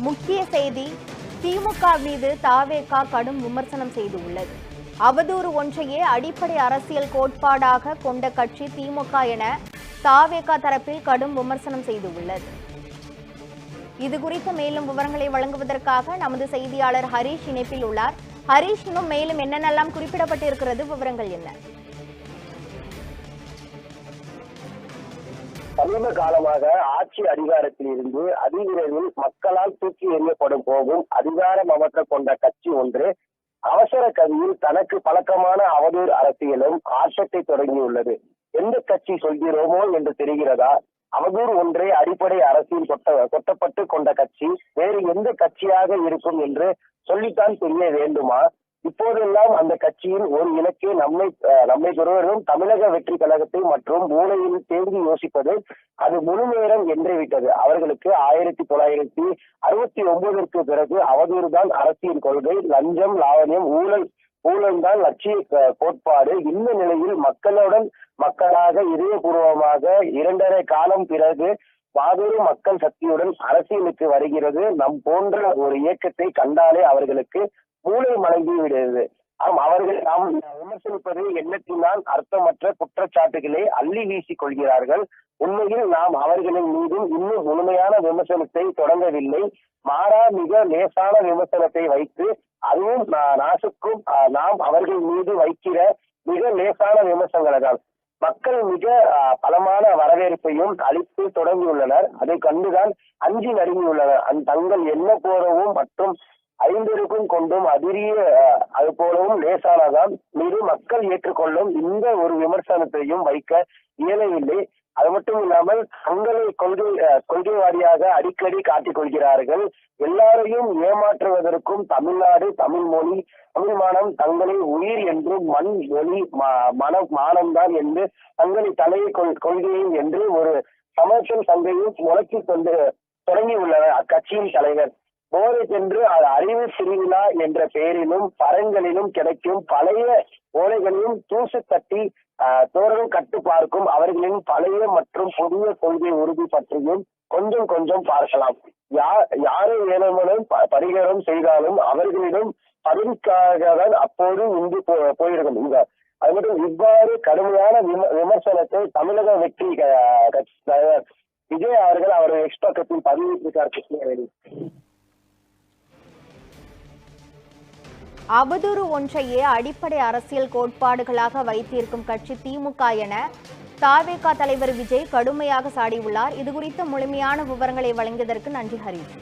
முக்கிய செய்தி திமுக மீது தாவேகா கடும் விமர்சனம் செய்துள்ளது. அவதூறு ஒன்றையே அடிப்படை அரசியல் கோட்பாடாக கொண்ட கட்சி திமுக என தாவேகா தரப்பில் கடும் விமர்சனம் செய்துள்ளது. இது குறித்த மேலும் விவரங்களை வழங்குவதற்காக நமது செய்தியாளர் ஹரீஷ் இணைப்பில் உள்ளார். ஹரீஷ் இன்னும் மேலும் என்னென்னலாம் குறிப்பிடப்பட்டிருக்கிறது? விவரங்கள் என்ன? சமீப காலமாக ஆட்சி அதிகாரத்தில் இருந்து அதிவிரைவில் மக்களால் தூக்கி எறியப்படும் போகும் அதிகாரம் அமர்த்த கொண்ட கட்சி ஒன்று அவசர கதியில் தனக்கு பழக்கமான அவதூறு அரசியலும் ஆட்டத்தை தொடங்கியுள்ளது. எந்த கட்சி சொல்கிறோமோ என்று தெரிகிறதா? அவதூறு ஒன்றே அடிப்படை அரசியல் கொட்ட கொட்டப்பட்டு கொண்ட கட்சி வேறு எந்த கட்சியாக இருக்கும் என்று சொல்லித்தான் தெரிய வேண்டுமா? இப்போதெல்லாம் அந்த கட்சியின் ஒரு இலக்கே நம்மை நம்மை பெறுவதும் தமிழக வெற்றி கழகத்தை மற்றும் மூலையில் தேங்கி யோசிப்பது அது முழு நேரம் என்று விட்டது. அவர்களுக்கு ஆயிரத்தி தொள்ளாயிரத்தி அறுபத்தி ஒன்பதற்கு பிறகு அவதூறு தான் அரசியல் கொள்கை. லஞ்சம் லாவணியம் ஊழல் ஊழல்தான் லட்சிய கோட்பாடு. இந்த நிலையில் மக்களுடன் மக்களாக இதயபூர்வமாக இரண்டரை காலம் பிறகு மாபெரும் மக்கள் சக்தியுடன் அரசியலுக்கு வருகிறது. நம் போன்ற ஒரு இயக்கத்தை கண்டாலே அவர்களுக்கு மூளை மலங்கி விடுகிறது ஆம் அவர்கள் நாம் விமர்சிப்பது எண்ணத்தினால் அர்த்தமற்ற குற்றச்சாட்டுகளை அள்ளி வீசிக் கொள்கிறார்கள். உண்மையில் நாம் அவர்களின் மீதும் இன்னும் முழுமையான விமர்சனத்தை தொடங்கவில்லை. மாறா மிக லேசான விமர்சனத்தை வைத்து அதுவும் நாசுக்கும் நாம் அவர்கள் மீது வைக்கிற மிக லேசான விமர்சனங்களை தான் மக்கள் மிக பலமான வரவேற்பையும் அளித்து தொடங்கியுள்ளனர். அதை கண்டுதான் அஞ்சி நடுங்கியுள்ளனர். அந் தங்கள் எண்ண போறவும் மற்றும் ஐந்திற்கும் கொண்டும் அதிரிய அது போலவும் லேசானதான் மீது மக்கள் ஏற்றுக்கொள்ளும் இந்த ஒரு விமர்சனத்தையும் வைக்க இயலவில்லை. அது மட்டும் இல்லாமல் தங்களை கொள்கை கொள்கை வாரியாக அடிக்கடி காட்டிக் கொள்கிறார்கள். எல்லாரையும் ஏமாற்றுவதற்கும் தமிழ்நாடு தமிழ் மொழி தமிழ் மானம் தங்களை உயிர் என்றும் மண் மொழி ம- மனம் மானம்தான் என்று தங்களை தலையை கொள்- கொள்கையும் என்று ஒரு சமரசம் சந்தையும் முழக்கி கொண்டு தொடங்கியுள்ளனர் அக்கட்சியின் தலைவர். போதைக்கென்று அது அறிவு திருவிழா என்ற பெயரிலும் பரங்களிலும் கிடைக்கும் பழைய ஓலைகளையும் தூசு தட்டி தோரணம் கட்டு பார்க்கும் அவர்களின் பழைய மற்றும் புதிய கொள்கை உறுதி பற்றியும் கொஞ்சம் கொஞ்சம் பார்க்கலாம். யார் யாரை வேணுமானும் பரிகாரம் செய்தாலும் அவர்களிடம் பதவிக்காகதான் அப்போது இன்று போ- போயிருக்கும். இந்த அது மட்டும் இவ்வாறு கடுமையான விம- விமர்சனத்தை தமிழக வெற்றி கட்சி தலைவர் விஜய் அவர்கள் அவரது எக்ஸ் பக்கத்தில் பதிவிட்டிருக்கார் கிருஷ்ணவேணி அவதூறு ஒன்றையே அடிப்படை அரசியல் கோட்பாடுகளாக வைத்திருக்கும் கட்சி திமுக என தாவேகா தலைவர் விஜய் கடுமையாக சாடியுள்ளார். இது குறித்த முழுமையான விவரங்களை வழங்கியதற்கு நன்றி ஹரீஷ்